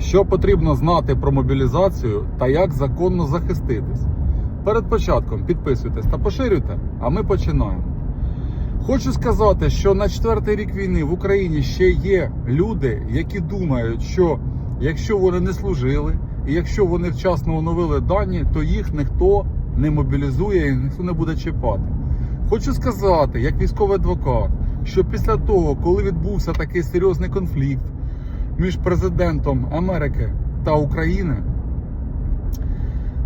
Що потрібно знати про мобілізацію та як законно захиститись? Перед початком підписуйтесь та поширюйте, а ми починаємо. Хочу сказати, що на четвертий рік війни в Україні ще є люди, які думають, що якщо вони не служили, і якщо вони вчасно оновили дані, то їх ніхто не мобілізує і ніхто не буде чіпати. Хочу сказати, як військовий адвокат, що після того, коли відбувся такий серйозний конфлікт між президентом Америки та України,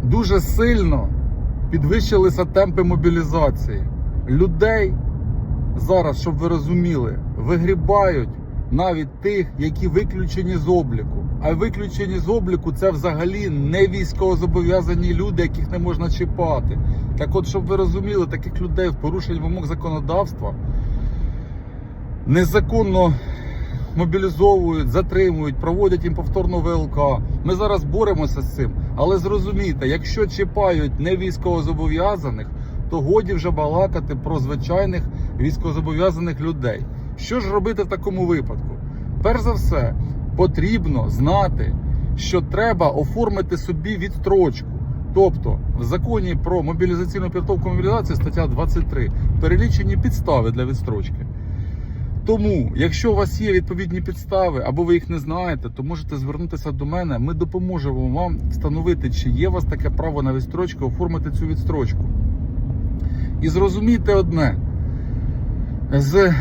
дуже сильно підвищилися темпи мобілізації. Людей зараз, щоб ви розуміли, вигрібають навіть тих, які виключені з обліку. А виключені з обліку це взагалі не військовозобов'язані люди, яких не можна чіпати. Так от, щоб ви розуміли, таких людей в порушенні вимог законодавства незаконно мобілізовують, затримують, проводять їм повторно ВЛК. Ми зараз боремося з цим. Але зрозумійте, якщо чіпають не військовозобов'язаних, то годі вже балакати про звичайних військовозобов'язаних людей. Що ж робити в такому випадку? Перш за все, потрібно знати, що треба оформити собі відстрочку. Тобто в законі про мобілізаційну підготовку мобілізацію стаття 23 перелічені підстави для відстрочки. Тому, якщо у вас є відповідні підстави або ви їх не знаєте, то можете звернутися до мене. Ми допоможемо вам встановити, чи є у вас таке право на відстрочку, оформити цю відстрочку. І зрозумійте одне: з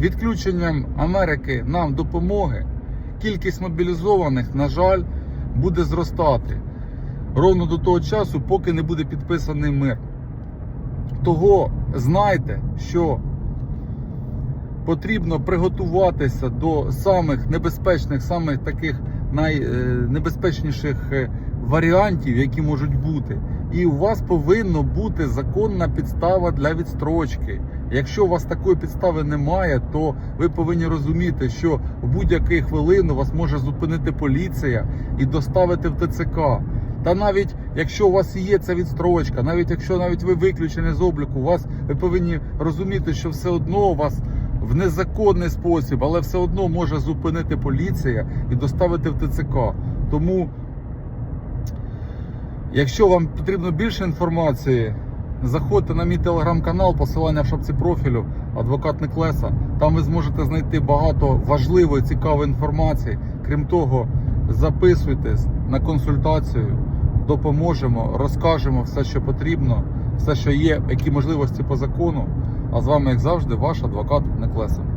відключенням Америки нам допомоги, кількість мобілізованих, на жаль, буде зростати ровно до того часу, поки не буде підписаний мир. Того знайте, що потрібно приготуватися до самих небезпечних, самих таких найнебезпечніших е, варіантів, які можуть бути. І у вас повинна бути законна підстава для відстрочки. Якщо у вас такої підстави немає, то ви повинні розуміти, що в будь-яку хвилину вас може зупинити поліція і доставити в ТЦК. Та навіть якщо у вас є ця відстрочка, навіть якщо навіть ви виключені з обліку, у вас ви повинні розуміти, що все одно вас в незаконний спосіб, але все одно може зупинити поліція і доставити в ТЦК. Тому, якщо вам потрібно більше інформації, заходьте на мій телеграм-канал, посилання в шапці профілю, адвокат Неклеса. Там ви зможете знайти багато важливої, цікавої інформації. Крім того, записуйтесь на консультацію, допоможемо, розкажемо все, що потрібно, все, що є, які можливості по закону. А з вами, як завжди, ваш адвокат Неклеса.